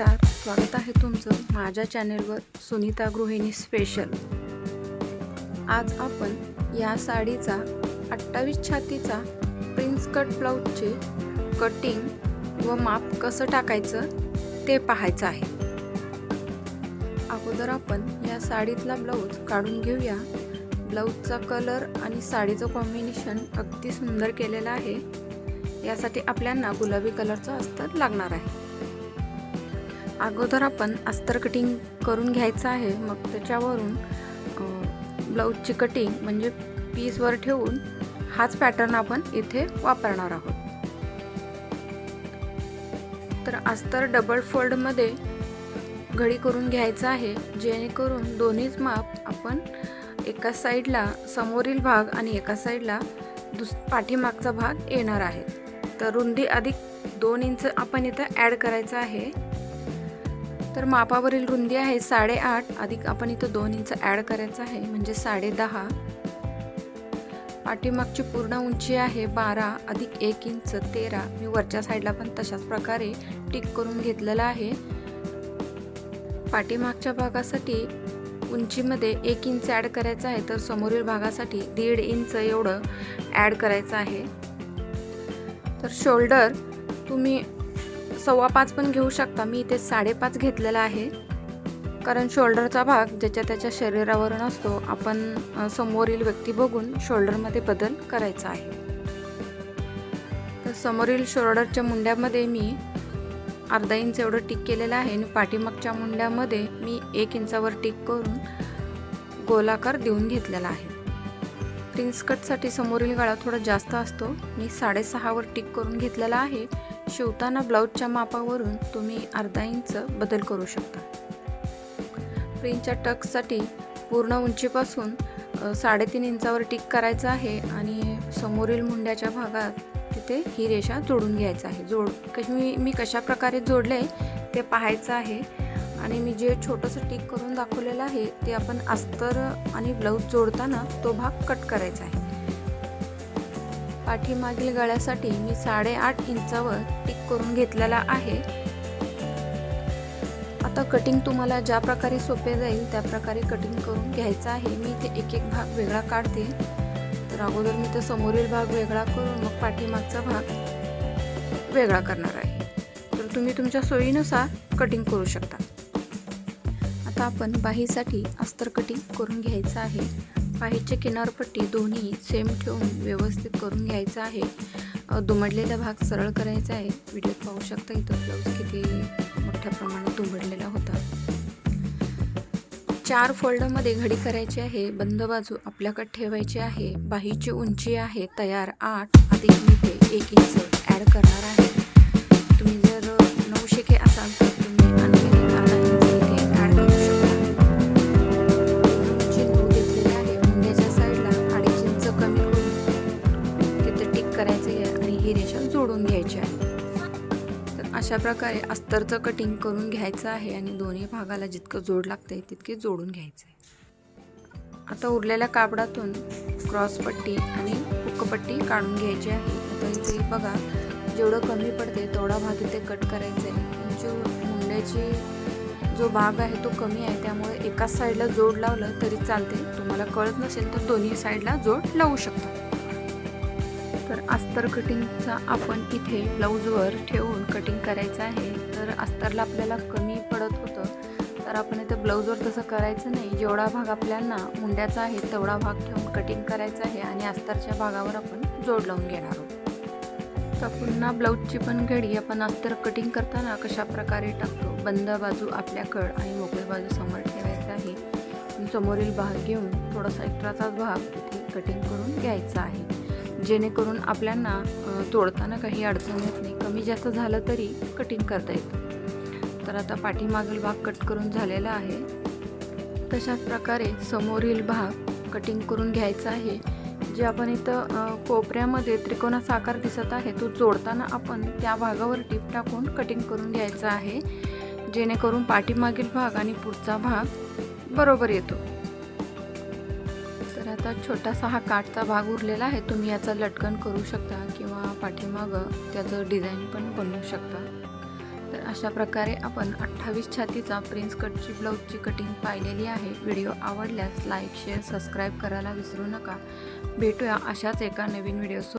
नमस्कार स्वागत आहे तुमचं माझ्या चॅनेलवर सुनीता गृहिणी स्पेशल आज आपण या साडीचा अठ्ठावीस छातीचा प्रिन्स कट ब्लाऊजचे कटिंग व माप कसं टाकायचं ते पाहायचं आहे. अगोदर आपण या साडीतला ब्लाऊज काढून घेऊया. ब्लाऊजचा कलर आणि साडीचं कॉम्बिनेशन अगदी सुंदर केलेलं आहे. यासाठी आपल्याला गुलाबी कलरचं अस्तर लागणार आहे. अगोदर आपण अस्तर कटिंग करून घ्यायचं आहे. मग त्याच्यावरून ब्लाऊजची कटिंग म्हणजे पीसवर ठेवून हाच पॅटर्न आपण इथे वापरणार आहोत. तर अस्तर डबल फोल्डमध्ये घडी करून घ्यायचं आहे. जेणेकरून दोन्हीच माप आपण एका साईडला समोरील भाग आणि एका साईडला दुस पाठीमागचा भाग येणार आहे तर रुंदी अधिक दोन इंच आपण इथं ॲड करायचं आहे. तर मापावरील रुंदी आहे साडेआठ. अधिक आपण इथं दोन इंच ॲड करायचं आहे म्हणजे साडे दहा पाठीमागची पूर्ण उंची आहे बारा. अधिक एक इंच तेरा. मी वरच्या साईडला पण तशाच प्रकारे टिक करून घेतलेलं आहे. पाठीमागच्या भागासाठी उंचीमध्ये एक इंच ॲड करायचं आहे तर समोरील भागासाठी दीड इंच एवढं ॲड करायचं आहे. तर शोल्डर तुम्ही सव्वा पाच पण घेऊ शकता. मी इथे साडेपाच घेतलेला आहे. कारण शोल्डरचा भाग ज्याच्या त्याच्या शरीरावरून असतो आपण समोरील व्यक्ती बघून शोल्डरमध्ये बदल करायचा आहे. तर समोरील शोल्डरच्या मुंड्यामध्ये मी अर्धा इंच एवढं टिक केलेलं आहे आणि पाठीमागच्या मुंड्यामध्ये मी एक इंचावर टिक करून गोलाकार देऊन घेतलेला आहे. प्रिन्स कटसाठी समोरील गळा थोडा जास्त असतो. मी साडेसहावर टिक करून घेतलेला आहे. शिवताना ब्लाऊजच्या मापावरून तुम्ही अर्धा इंच बदल करू शकता. प्रिंटच्या टक्ससाठी पूर्ण उंचीपासून साडेतीन इंचावर टिक करायचं आहे आणि समोरील मुंड्याच्या भागात तिथे ही रेषा जोडून घ्यायचं आहे. जोड कशी मी मी कशा प्रकारे जोडले ते पाहायचं आहे आणि मी जे छोटंसं टिक करून दाखवलेलं आहे ते आपण अस्तर आणि ब्लाऊज जोडताना तो भाग कट करायचा आहे. पाठीमागील गळ्यासाठी मी साडेआठ इंचावर टिक करून घेतलेला आहे. आता कटिंग तुम्हाला ज्या प्रकारे सोपे जाईल त्या प्रकारे कटिंग करून घ्यायचं आहे. मी इथे एक एक भाग वेगळा काढते. तर अगोदर मी तर समोरील भाग वेगळा करून मग पाठीमागचा भाग वेगळा करणार आहे. तर तुम्ही तुमच्या सोयीनुसार कटिंग करू शकता. आता आपण बाहीसाठी अस्तर कटिंग करून घ्यायचं आहे. पाहिजे किनारपट्टी दोन्ही सेम ठेवून व्यवस्थित करून घ्यायचं आहे. दुमडलेला भाग सरळ करायचा आहे. व्हिडिओत पाहू शकता इथं ब्लाऊज किती मोठ्या प्रमाणात दुमडलेला होता. चार फोल्डमध्ये घडी करायची आहे. बंद बाजू आपल्याकडे ठेवायची आहे. बाहीची उंची आहे. तयार आठ. अधिक मी ते एक इंच ॲड करणार आहे. सोडून जोडून घ्यायची आहे. तर अशा प्रकारे अस्तरचं कटिंग करून घ्यायचं आहे आणि दोन्ही भागाला जितकं जोड लागते तितके जोडून घ्यायचं आहे. आता उरलेल्या कापडातून क्रॉसपट्टी आणि हुकपट्टी काढून घ्यायची आहे. आता इथे बघा जेवढं कमी पडते तेवढा भाग इथे कट करायचा आहे. जो मुंड्याची जो भाग आहे तो कमी आहे त्यामुळे एकाच साईडला जोड लावलं तरी चालते तुम्हाला कळत नसेल तर दोन्ही साईडला जोड लावू शकता. तर अस्तर कटिंगचा आपण इथे ब्लाऊजवर ठेवून कटिंग करायचं आहे. तर अस्तरला आपल्याला कमी पडत होतं. तर आपण इथं ब्लाऊजवर तसं करायचं नाही. जेवढा भाग आपल्याला मुंड्याचा आहे तेवढा भाग ठेवून कटिंग करायचा आहे आणि अस्तरच्या भागावर आपण जोड लावून घेणार आहोत. तर पुन्हा ब्लाऊजची पण घडी आपण अस्तर कटिंग करताना कशा प्रकारे टाकतो? बंद बाजू आपल्याकड आणि मोकळी बाजू समोर ठेवायचं आहे. समोरील भाग घेऊन थोडासा एक्स्ट्राचाच भाग इथे कटिंग करून घ्यायचा आहे. जेणेकरून आपल्याला तोडताना काही अडचण येत नाही. कमी जास्त झालं तरी कटिंग करता येतं. तर आता पाठीमागील भाग कट करून झालेला आहे. तशाच प्रकारे समोरील भाग कटिंग करून घ्यायचा आहे. जे आपण इथं कोपऱ्यामध्ये त्रिकोणाचा आकार दिसत आहे तो जोडताना आपण त्या भागावर टीप टाकून कटिंग करून घ्यायचा आहे. जेणेकरून पाठीमागील भाग आणि पुढचा भाग बरोबर येतो. तर आता छोटासा हा काठचा भाग उरलेला आहे. तुम्ही याचा लटकन करू शकता किंवा पाठीमागं त्याचं डिझाईन पण बनवू शकता. तर अशा प्रकारे आपण अठ्ठावीस छातीचा प्रिन्स कटची ब्लाऊजची कटिंग पाहिलेली आहे. व्हिडिओ आवडल्यास लाईक शेअर सबस्क्राईब करायला विसरू नका. भेटूया अशाच एका नवीन व्हिडिओ